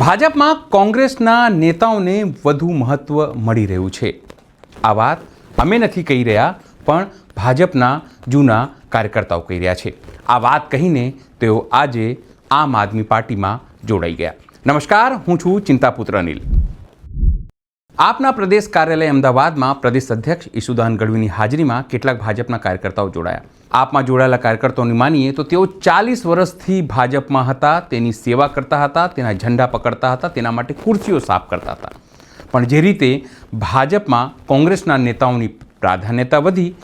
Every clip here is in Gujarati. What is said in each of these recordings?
ભાજપમાં કોંગ્રેસના નેતાઓને વધુ મહત્વ મળી રહ્યું છે. આ વાત અમે નથી કહી રહ્યા, પણ ભાજપના જૂના કાર્યકર્તાઓ કહી રહ્યા છે. આ વાત કહીને તેઓ આજે આમ આદમી પાર્ટીમાં જોડાઈ ગયા. નમસ્કાર, હું છું ચિંતાપુત્ર અનિલ. આપના પ્રદેશ કાર્યાલય અમદાવાદમાં પ્રદેશ અધ્યક્ષ ઈસુદાન ગઢવીની હાજરીમાં કેટલાક ભાજપના કાર્યકર્તાઓ જોડાયા. આપમાં જોડાયેલા કાર્યકર્તાઓની માનીએ તો તેઓ ચાલીસ વર્ષથી ભાજપમાં હતા, તેની સેવા કરતા હતા, તેના ઝંડા પકડતા હતા, તેના માટે ખુરશીઓ સાફ કરતા હતા. પણ જે રીતે ભાજપમાં કોંગ્રેસના નેતાઓની પ્રાધાન્યતા વધી,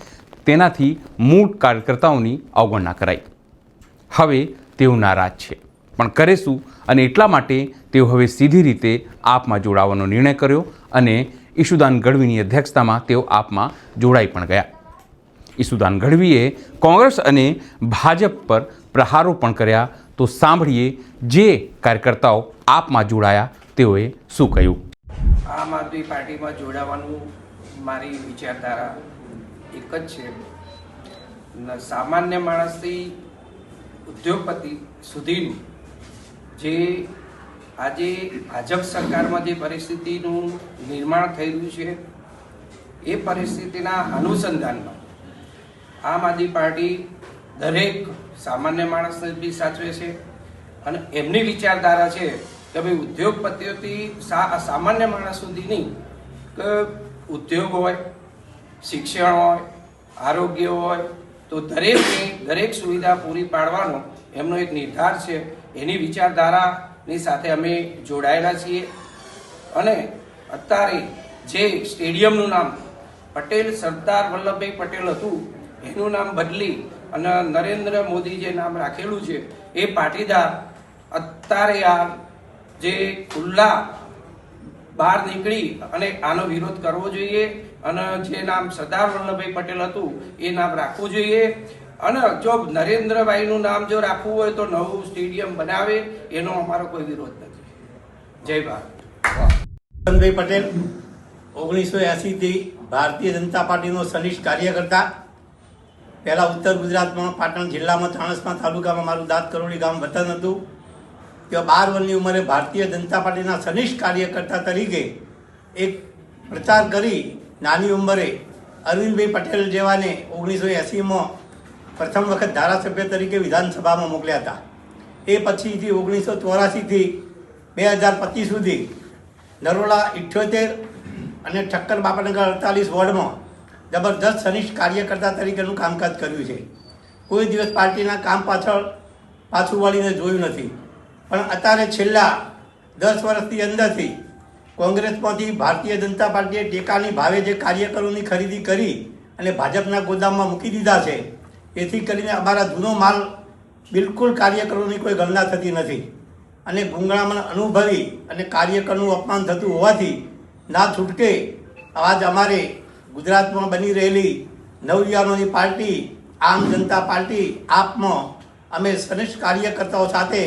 તેનાથી મૂળ કાર્યકર્તાઓની અવગણના કરાઈ. હવે તેઓ નારાજ છે. પણ કરે શું? અને એટલા માટે તેઓ હવે સીધી રીતે આપમાં જોડાવાનો નિર્ણય કર્યો અને ઈશુદાન ગઢવીની અધ્યક્ષતામાં તેઓ આપમાં જોડાઈ પણ ગયા. ઈશુદાન ગઢવીએ કોંગ્રેસ અને ભાજપ પર પ્રહારો પણ કર્યા. તો સાંભળીએ જે કાર્યકર્તાઓ આપમાં જોડાયા, તેઓએ શું કહ્યું? આમ આદમી પાર્ટીમાં જોડાવાનું મારી વિચારધારા એક જ છે. સામાન્ય માણસથી ઉદ્યોગપતિ સુધીનું જે આજે ભાજપ સરકારમાં જે પરિસ્થિતિનું નિર્માણ થઈ રહ્યું છે, એ પરિસ્થિતિના અનુસંધાનમાં આમ આદમી પાર્ટી દરેક સામાન્ય માણસને બી સાચવે છે. અને એમની વિચારધારા છે કે ભાઈ ઉદ્યોગપતિઓથી સામાન્ય માણસ સુધીની કે ઉદ્યોગ હોય, શિક્ષણ હોય, આરોગ્ય હોય, તો દરેકને દરેક સુવિધા પૂરી પાડવાનો એમનો એક નિર્ધાર છે. એની વિચારધારાની સાથે અમે જોડાયેલા છીએ. અને અત્યારે જે સ્ટેડિયમનું નામ પટેલ સરદાર વલ્લભભાઈ પટેલ હતું એનું નામ બદલી અને નરેન્દ્ર મોદી જે નામ રાખેલું છે, એ પાટીદાર અત્યારે આ જે ખુલ્લા બહાર નીકળી અને આનો વિરોધ કરવો જોઈએ અને જે નામ સરદાર વલ્લભભાઈ પટેલ હતું, એ નામ રાખવું જોઈએ. અને જો નરેન્દ્રભાઈનું નામ જો રાખવું હોય તો નવું સ્ટેડિયમ બનાવે, એનો અમારો કોઈ વિરોધ નથી. જય ભારત. પટેલ ઓગણીસો એસીથી ભારતીય જનતા પાર્ટીનો સનિષ્ઠ કાર્યકર્તા. પહેલાં ઉત્તર ગુજરાતમાં, પાટણ જિલ્લામાં, ચાણસ્મા તાલુકામાં મારું દાંત કરોડી ગામ વતન હતું. ત્યાં બાર વર્ષની ઉંમરે ભારતીય જનતા પાર્ટીના સનિષ્ઠ કાર્યકર્તા તરીકે એક પ્રચાર કરી નાની ઉંમરે અરવિંદભાઈ પટેલ જેવાને ઓગણીસો એંસીમાં પ્રથમ વખત ધારાસભ્ય તરીકે વિધાનસભામાં મોકલ્યા હતા. એ પછીથી ઓગણીસો ચોરાસીથી બે હજાર પચીસ સુધી નરોડા ઇઠ્યોતેર અને ઠક્કર બાપાનગર અડતાલીસ વોર્ડમાં જબરદસ્ત સનિષ્ઠ કાર્યકર્તા તરીકેનું કામકાજ કર્યું છે. કોઈ દિવસ પાર્ટીના કામ પાછળ પાછું વળીને જોયું નથી. પણ અત્યારે છેલ્લા દસ વર્ષની અંદરથી કોંગ્રેસમાંથી ભારતીય જનતા પાર્ટીએ ટેકાની ભાવે જે કાર્યકરોની ખરીદી કરી અને ભાજપના ગોદામમાં મૂકી દીધા છે, એથી કરીને અમારા જૂનો માલ બિલકુલ કાર્યકરોની કોઈ ગણના થતી નથી. અને ગુંગળામણ અનુભવી અને કાર્યકરનું અપમાન થતું હોવાથી ના છૂટકે આજ અમારે ગુજરાતમાં બની રહેલી નવયુવાનોની પાર્ટી, આમ જનતા પાર્ટી, આપમાં અમે સનિષ્ઠ કાર્યકર્તાઓ સાથે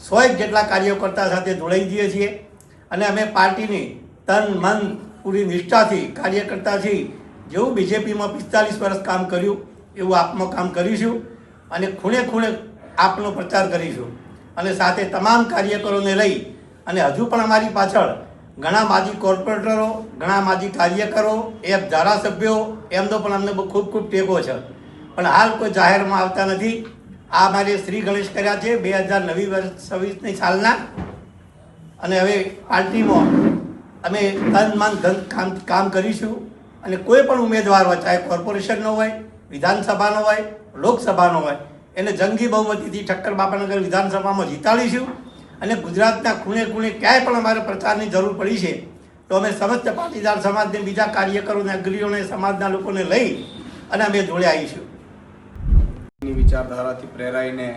સોએક જેટલા કાર્યકર્તા સાથે જોડાઈ જઈએ છીએ અને અમે પાર્ટીની તન, મન પૂરી નિષ્ઠાથી કાર્યકર્તાથી જેવું બીજેપીમાં પિસ્તાલીસ વર્ષ કામ કર્યું, એવું આપમાં કામ કરીશું અને ખૂણે ખૂણે આપનો પ્રચાર કરીશું. અને સાથે તમામ કાર્યકરોને લઈ અને હજુ પણ અમારી પાછળ ઘણા માજી કોર્પોરેટરો ઘણા માજી કાર્યકરો, એ ધારાસભ્યો એમનો પણ અમને ખૂબ ખૂબ ટેકો છે. પણ હાલ કોઈ જાહેરમાં આવતા નથી. આ મારે શ્રી ગણેશ કર્યા છે બે હજાર નવી વર્ષ, છવ્વીસની સાલના. અને હવે પાર્ટીમાં અમે તન મન ધન કામ કામ કરીશું. અને કોઈ પણ ઉમેદવાર હોય, ચાહે કોર્પોરેશનનો હોય, વિધાનસભાનો હોય, લોકસભાનો હોય, એને જંગી બહુમતીથી ઠક્કર બાપાનગર વિધાનસભામાં જીતાડીશું. અને ગુજરાતના ખૂણે ખૂણે ક્યાંય પણ અમારે પ્રચારની જરૂર પડી છે, તો અમે સમસ્ત પાટીદાર સમાજને બીજા કાર્યકરોને અગ્રીઓને સમાજના લોકોને લઈ અને અમે જોડે આવીશું. વિચારધારાથી પ્રેરાઈને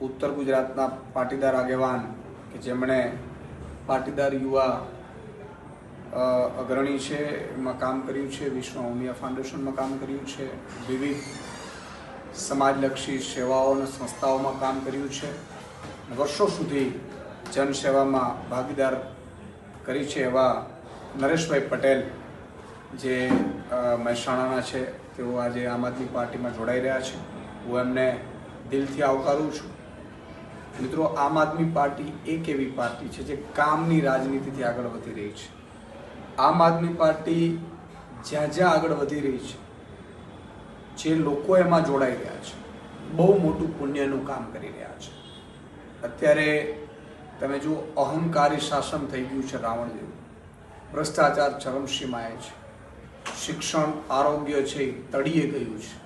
ઉત્તર ગુજરાતના પાટીદાર આગેવાન કે જેમણે પાટીદાર યુવા અગ્રણી છે, એમાં કામ કર્યું છે, વિશ્વ ઉમિયા ફાઉન્ડેશનમાં કામ કર્યું છે, વિવિધ સમાજલક્ષી સેવાઓ અને સંસ્થાઓમાં કામ કર્યું છે. વર્ષો સુધી જનસેવામાં ભાગીદાર કરી છે એવા નરેશભાઈ પટેલ, જે મહેસાણાના છે. તેઓ આજે આમ આદમી પાર્ટીમાં જોડાઈ રહ્યા છે. હું એમને દિલથી આવકારું છું. મિત્રો, આમ આદમી પાર્ટી એક એવી પાર્ટી છે જે કામની રાજનીતિથી આગળ વધી રહી છે. આમ આદમી પાર્ટી જ્યાં જ્યાં આગળ વધી રહી છે, જે લોકો એમાં જોડાઈ રહ્યા છે, બહુ મોટું પુણ્યનું કામ કરી રહ્યા છે. અત્યારે તમે જુઓ, અહંકારી શાસન થઈ ગયું છે રાવણ જેવું. ભ્રષ્ટાચાર ચરમસીમાએ છે. શિક્ષણ આરોગ્ય છે એ તળીએ ગયું છે.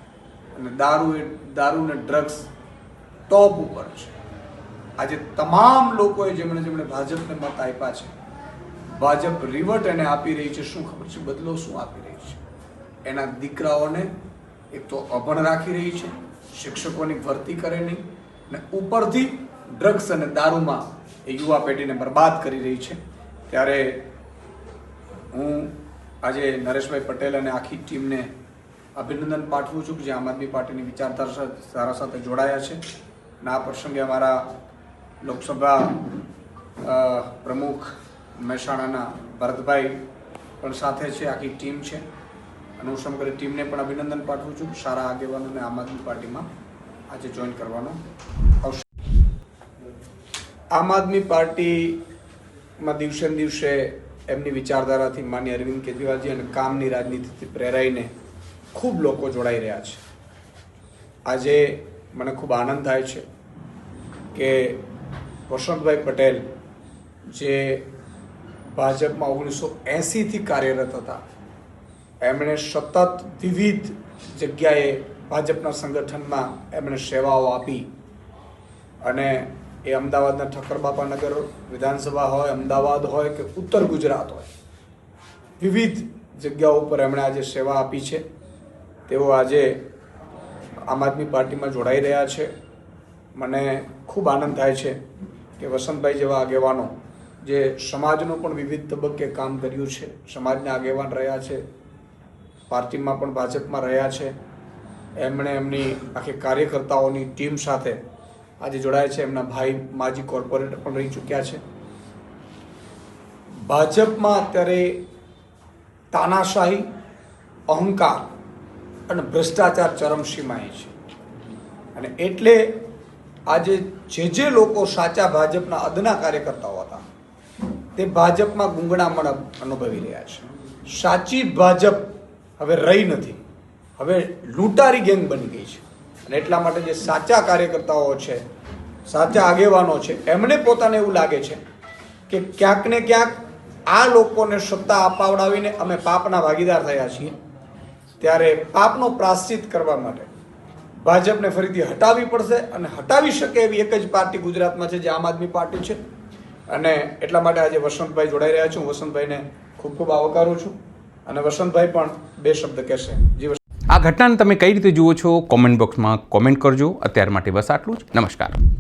અને દારૂ એ દારૂ ને ડ્રગ્સ ટોપ ઉપર છે. આજે તમામ લોકોએ જેમણે જેમણે ભાજપને મત આપ્યા છે, ભાજપ રિવર્ટ એને આપી રહી છે. શું ખબર છે? બદલો શું આપી રહી છે? એના દીકરાઓને એક તો અભણ રાખી રહી છે, શિક્ષકોની ભરતી કરે નહીં, ને ઉપરથી ડ્રગ્સ અને દારૂમાં એ યુવા પેઢીને બરબાદ કરી રહી છે. ત્યારે હું આજે નરેશભાઈ પટેલ અને આખી ટીમને અભિનંદન પાઠવું છું કે જે આમ આદમી પાર્ટીની વિચારધારા ધારા સાથે જોડાયા છે. અને આ પ્રસંગે અમારા લોકસભા પ્રમુખ મહેસાણાના ભરતભાઈ પણ સાથે છે, આખી ટીમ છે. અને હું સમગ્ર ટીમને પણ અભિનંદન પાઠવું છું સારા આગેવાનોને આમ આદમી પાર્ટીમાં આજે જોઈન કરવાનો આવશે આમ આદમી પાર્ટીમાં દિવસે દિવસે એમની વિચારધારાથી માન્ય અરવિંદ કેજરીવાલજી અને કામની રાજનીતિથી પ્રેરાઈને ખૂબ લોકો જોડાઈ રહ્યા છે. આજે મને ખૂબ આનંદ થાય છે કે વસંતભાઈ પટેલ જે ભાજપમાં ઓગણીસો એંસીથી કાર્યરત હતા, એમણે સતત વિવિધ જગ્યાએ ભાજપના સંગઠનમાં એમણે સેવાઓ આપી અને એ અમદાવાદના ઠક્કરબાપા નગર વિધાનસભા હોય, અમદાવાદ હોય કે ઉત્તર ગુજરાત હોય, વિવિધ જગ્યાઓ ઉપર એમણે આજે સેવા આપી છે. તેઓ આજે આમ આદમી પાર્ટીમાં જોડાઈ રહ્યા છે. મને ખૂબ આનંદ થાય છે કે વસંતભાઈ જેવા આગેવાનો, જે સમાજનું પણ વિવિધ તબક્કે કામ કર્યું છે, સમાજના આગેવાન રહ્યા છે, પાર્ટીમાં પણ ભાજપમાં રહ્યા છે. એમણે એમની આખી કાર્યકર્તાઓની ટીમ સાથે આજે જોડાયા છે એમના ભાઈ માજી કોર્પોરેટર પણ રહી ચૂક્યા છે. ભાજપમાં અત્યારે તાનાશાહી, અહંકાર અને ભ્રષ્ટાચાર ચરમસીમાએ છે. અને એટલે આજે જે જે લોકો સાચા ભાજપના અદના કાર્યકર્તાઓ હતા, તે ભાજપમાં ગુંગળામણ અનુભવી રહ્યા છે. સાચી ભાજપ હવે રહી નથી. હવે લૂંટારી ગેંગ બની ગઈ છે. અને એટલા માટે જે સાચા કાર્યકર્તાઓ છે, સાચા આગેવાનો છે, એમને પોતાને એવું લાગે છે કે ક્યાંક ને ક્યાંક આ લોકોને સત્તા અપાવડાવીને અમે પાપના ભાગીદાર થયા છીએ. ત્યારે પાપનો પ્રાશ્ચિત કરવા માટે ભાજપને ફરીથી હટાવવી પડશે અને હટાવી શકે એવી એક જ પાર્ટી ગુજરાતમાં છે જે આમ આદમી પાર્ટી છે. અને એટલા માટે આજે વસંતભાઈ જોડાઈ રહ્યા છું. વસંતભાઈને ખૂબ ખૂબ આવકારું છું. અને વસંતભાઈ પણ બે શબ્દ કહેશે. જી આ ઘટનાને તમે કઈ રીતે જુઓ છો? કોમેન્ટ બોક્સમાં કોમેન્ટ કરજો. અત્યાર માટે બસ આટલું જ. નમસ્કાર.